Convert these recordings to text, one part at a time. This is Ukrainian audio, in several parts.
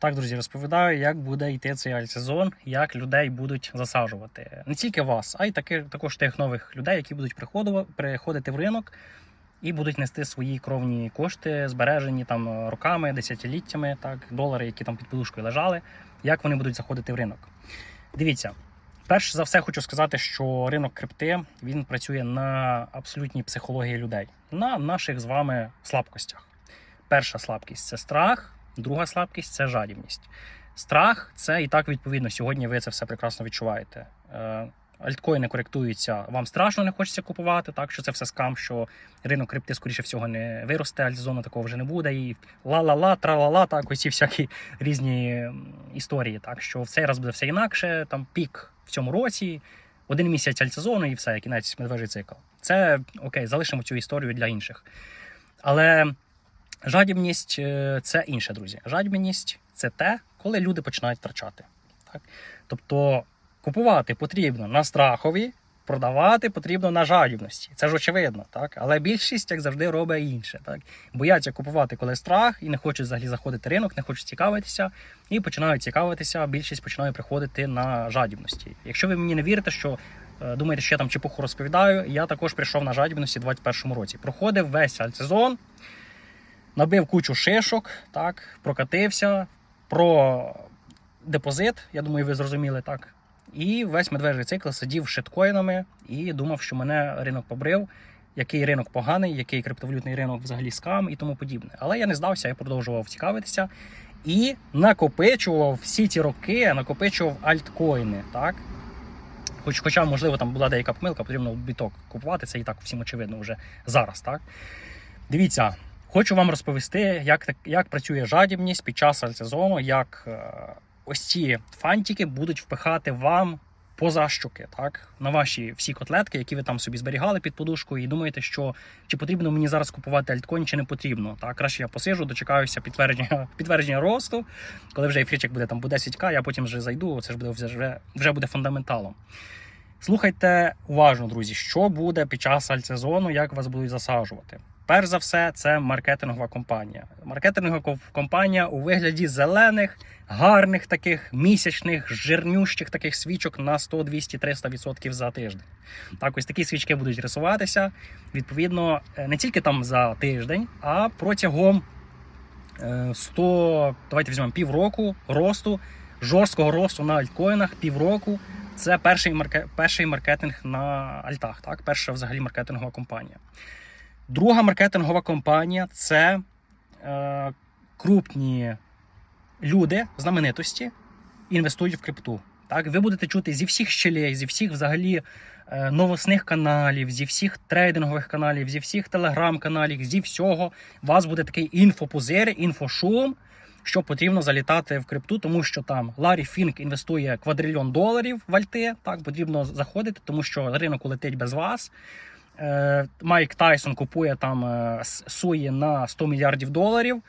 Так, друзі, розповідаю, як буде йти цей альтсезон, як людей будуть засаджувати. Не тільки вас, а й таки, також тих нових людей, які будуть приходити в ринок і будуть нести свої кровні кошти, збережені там роками, десятиліттями, так, долари, які там під подушкою лежали, як вони будуть заходити в ринок. Дивіться, перш за все хочу сказати, що ринок крипти він працює на абсолютній психології людей, на наших з вами слабкостях. Перша слабкість це страх, друга слабкість це жадібність. Страх це і так відповідно. Сьогодні ви це все прекрасно відчуваєте. Е, Альткоїни коректуються, вам страшно не хочеться купувати, так що це все скам, що ринок крипти, скоріше всього, не виросте, альтзону такого вже не буде. І ла-ла-ла, тра-ла-ла, так, ось ці всякі різні історії. Так що в цей раз буде все інакше. Там пік в цьому році, один місяць альтсезону і все, кінець медвежий цикл. Це окей, залишимо цю історію для інших. Але жадібність е, це інше, друзі. Жадібність це те, коли люди починають втрачати. Так? Тобто купувати потрібно на страхові, продавати потрібно на жадібності. Це ж очевидно, так? Але більшість, як завжди, робить інше. Так? Бояться купувати, коли страх, і не хочуть взагалі заходити ринок, не хочуть цікавитися, і починають цікавитися. Більшість починає приходити на жадібності. Якщо ви мені не вірите, що е, думаєте, що я там чепуху розповідаю, я також прийшов на жадібності у 2021 році. Проходив весь альтсезон, набив кучу шишок, так, прокатився про депозит. Я думаю, ви зрозуміли так. І весь медвежий цикл сидів шиткоїнами і думав, що мене ринок побрив, який ринок поганий, який криптовалютний ринок взагалі скам і тому подібне. Але я не здався, я продовжував цікавитися і накопичував всі ті роки, накопичував альткоїни. Так? Хоч, хоча, можливо, там була деяка помилка, потрібно біток купувати, це і так всім очевидно вже зараз. Так? Дивіться, хочу вам розповісти, як, так- як працює жадібність під час альтсезону, як е, ось ці фантики будуть впихати вам поза щоки, так? На ваші всі котлетки, які ви там собі зберігали під подушкою, і думаєте, що чи потрібно мені зараз купувати альткоін, чи не потрібно. Так, краще я посижу, дочекаюся підтвердження, підтвердження росту, коли вже ефірчик буде там по 10к, я потім вже зайду, це ж буде вже, вже буде фундаменталом. Слухайте уважно, друзі, що буде під час альтсезону, як вас будуть засаджувати. Перш за все, це маркетингова компанія. Маркетингова компанія у вигляді зелених, гарних таких місячних, жирнющих таких свічок на 100, 200, 300% за тиждень. Так, ось такі свічки будуть рисуватися. Відповідно, е, не тільки там за тиждень, а протягом е, 100, давайте візьмемо півроку росту, жорсткого росту на альткоїнах, півроку. Це перший маркетинг на альтах, так? перша взагалі маркетингова компанія. Друга маркетингова компанія це е, крупні люди, знаменитості, інвестують в крипту. Так? Ви будете чути зі всіх щелей, зі всіх взагалі е, новосних каналів, зі всіх трейдингових каналів, зі всіх телеграм-каналів, зі всього. У вас буде такий інфопузир, інфошум, що потрібно залітати в крипту, тому що там Ларі Фінк інвестує квадрильйон доларів в альти. Так потрібно заходити, тому що ринок улетить без вас. Е, Майк Тайсон купує там е, суї на 100 мільярдів доларів.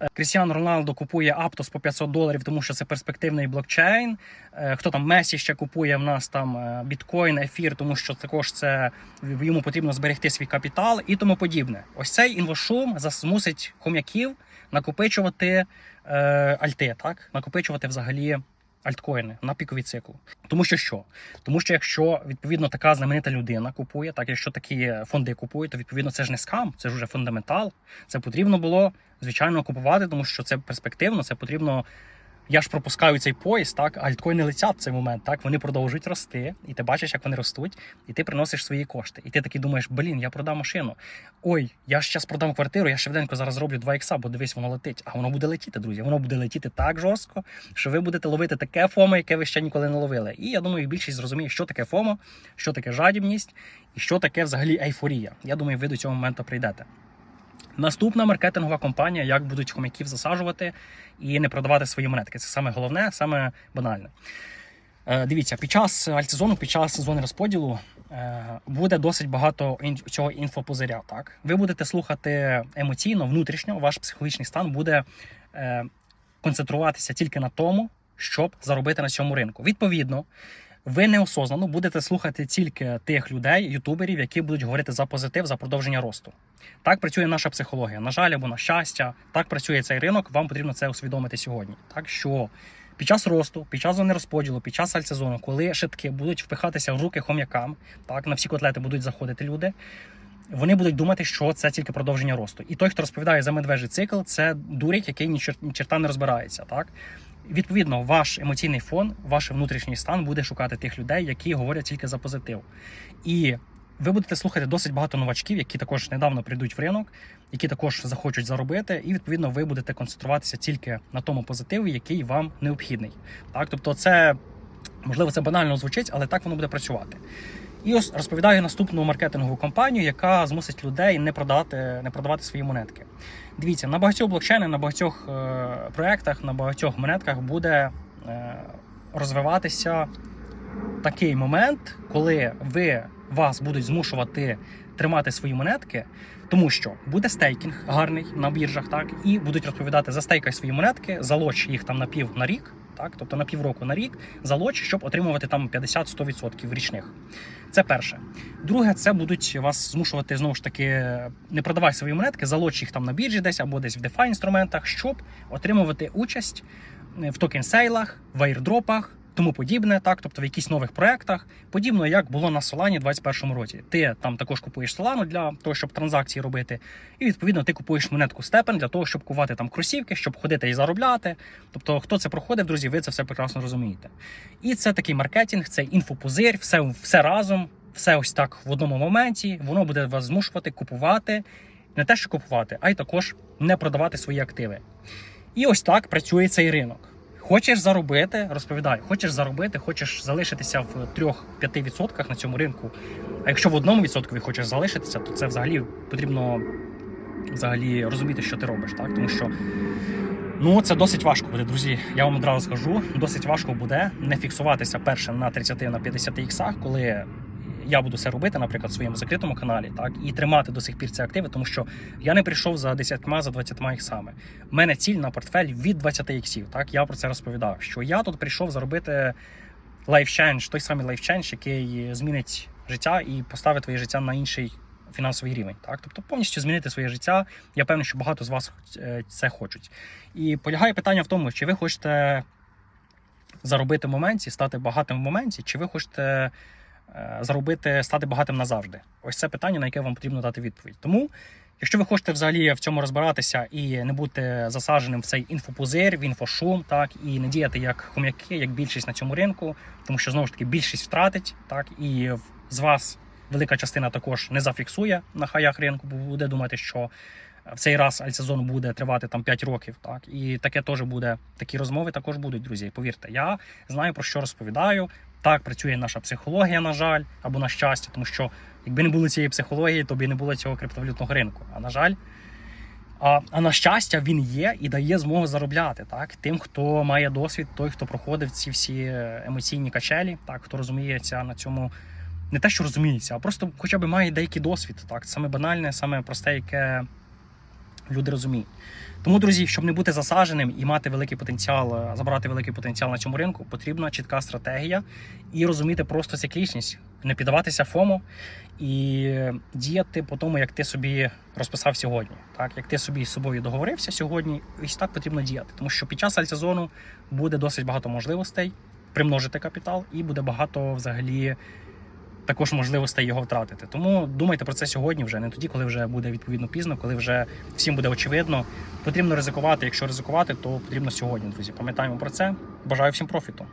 Е, Крістіан Роналдо купує Аптос по 500 доларів, тому що це перспективний блокчейн. Хто там Месі ще купує в нас там біткоін, ефір, тому що також це йому потрібно зберегти свій капітал і тому подібне. Ось цей інвошум змусить хом'яків накопичувати е, альти, так накопичувати взагалі альткоїни на піковий цикл. Тому що що? Тому що якщо відповідно така знаменита людина купує, так якщо такі фонди купують, то відповідно це ж не скам, це ж вже фундаментал. Це потрібно було звичайно купувати, тому що це перспективно, це потрібно. Я ж пропускаю цей поїзд, так, а альткоїни летять в цей момент, так, вони продовжують рости, і ти бачиш, як вони ростуть, і ти приносиш свої кошти. І ти такий думаєш, блін, я продам машину. Ой, я ж зараз продам квартиру, я швиденько зараз зроблю 2 ікса, бо дивись, воно летить. А воно буде летіти, друзі. Воно буде летіти так жорстко, що ви будете ловити таке ФОМО, яке ви ще ніколи не ловили. І я думаю, більшість зрозуміє, що таке ФОМО, що таке жадібність і що таке взагалі ейфорія. Я думаю, ви до цього моменту прийдете. Наступна маркетингова компанія, як будуть хомяків засаджувати і не продавати свої монетки. Це саме головне, саме банальне. Е, Дивіться, під час альтсезону, під час зони розподілу е, буде досить багато цього інфопозиря. Так? Ви будете слухати емоційно, внутрішньо, ваш психологічний стан буде е, концентруватися тільки на тому, щоб заробити на цьому ринку. Відповідно, ви неосознано будете слухати тільки тих людей, ютуберів, які будуть говорити за позитив, за продовження росту. Так працює наша психологія. На жаль, або на щастя, так працює цей ринок. Вам потрібно це усвідомити сьогодні. Так що під час росту, під час зони розподілу, під час альтсезону, коли шитки будуть впихатися в руки хом'якам, так на всі котлети будуть заходити люди. Вони будуть думати, що це тільки продовження росту. І той, хто розповідає за медвежий цикл, це дурік, який ні черта не розбирається. Так відповідно, ваш емоційний фон, ваш внутрішній стан буде шукати тих людей, які говорять тільки за позитив. І ви будете слухати досить багато новачків, які також недавно прийдуть в ринок, які також захочуть заробити, і відповідно ви будете концентруватися тільки на тому позитиві, який вам необхідний. Так, тобто, це можливо це банально звучить, але так воно буде працювати. І ось розповідаю наступну маркетингову компанію, яка змусить людей не продати, не продавати свої монетки. Дивіться, на багатьох блокчейнах, на багатьох е, проєктах, на багатьох монетках буде е, розвиватися такий момент, коли ви вас будуть змушувати тримати свої монетки, тому що буде стейкінг гарний на біржах, так і будуть розповідати застейкай свої монетки, залоч їх там на пів на рік, так, тобто на півроку на рік, залоч, щоб отримувати там 50-100% річних. Це перше. Друге, це будуть вас змушувати знову ж таки не продавай свої монетки, залоч їх там на біржі десь або десь в DeFi інструментах, щоб отримувати участь в токен сейлах, в айрдропах, тому подібне, так, тобто в якісь нових проектах, подібно як було на Solana у 2021 році. Ти там також купуєш Solana для того, щоб транзакції робити, і відповідно ти купуєш монетку степен для того, щоб кувати там кросівки, щоб ходити і заробляти. Тобто, хто це проходив, друзі, ви це все прекрасно розумієте. І це такий маркетинг, це інфопузир, все, все разом, все ось так в одному моменті. Воно буде вас змушувати купувати, не те, що купувати, а й також не продавати свої активи. І ось так працює цей ринок. Хочеш заробити, розповідай, хочеш заробити, хочеш залишитися в 3-5% на цьому ринку. А якщо в одному відсоткові хочеш залишитися, то це взагалі потрібно взагалі розуміти, що ти робиш, так? Тому що ну це досить важко буде, друзі. Я вам одразу скажу, досить важко буде не фіксуватися перше на 30 на 50 іксах, коли я буду це робити, наприклад, в своєму закритому каналі, так і тримати до сих пір ці активи, тому що я не прийшов за 10 за 20 іксами. У мене ціль на портфель від 20 іксів. Так я про це розповідав. Що я тут прийшов заробити лайфченж, той самий лайфченж, який змінить життя і поставить твоє життя на інший фінансовий рівень. Так, тобто повністю змінити своє життя. Я певний, що багато з вас е, це хочуть. І полягає питання в тому, чи ви хочете заробити в моменті, стати багатим в моменті, чи ви хочете е, заробити, стати багатим назавжди. Ось це питання, на яке вам потрібно дати відповідь. Тому, якщо ви хочете взагалі в цьому розбиратися і не бути засадженим в цей інфопузир, в інфошум, так і не діяти як хом'яки, як більшість на цьому ринку, тому що знову ж таки більшість втратить, так і з вас велика частина також не зафіксує на хаях ринку, бо буде думати, що в цей раз альтсезон буде тривати там 5 років. Так і таке теж буде. Такі розмови також будуть, друзі. Повірте, я знаю про що розповідаю. Так працює наша психологія, на жаль, або на щастя, тому що якби не було цієї психології, то б і не було цього криптовалютного ринку. А на жаль, а, а на щастя, він є і дає змогу заробляти. Так, тим, хто має досвід, той, хто проходив ці всі емоційні качелі, так хто розуміється на цьому. Не те, що розуміється, а просто хоча б має деякий досвід. Так, саме банальне, саме просте, яке люди розуміють. Тому, друзі, щоб не бути засадженим і мати великий потенціал, е, забрати великий потенціал на цьому ринку, потрібна чітка стратегія і розуміти просто циклічність, не піддаватися ФОМу і діяти по тому, як ти собі розписав сьогодні. Так, як ти собі з собою договорився сьогодні, ось так потрібно діяти. Тому що під час альтсезону буде досить багато можливостей примножити капітал, і буде багато взагалі також можливостей його втратити. Тому думайте про це сьогодні вже, не тоді, коли вже буде відповідно пізно, коли вже всім буде очевидно. Потрібно ризикувати. Якщо ризикувати, то потрібно сьогодні, друзі. Пам'ятаємо про це. Бажаю всім профіту.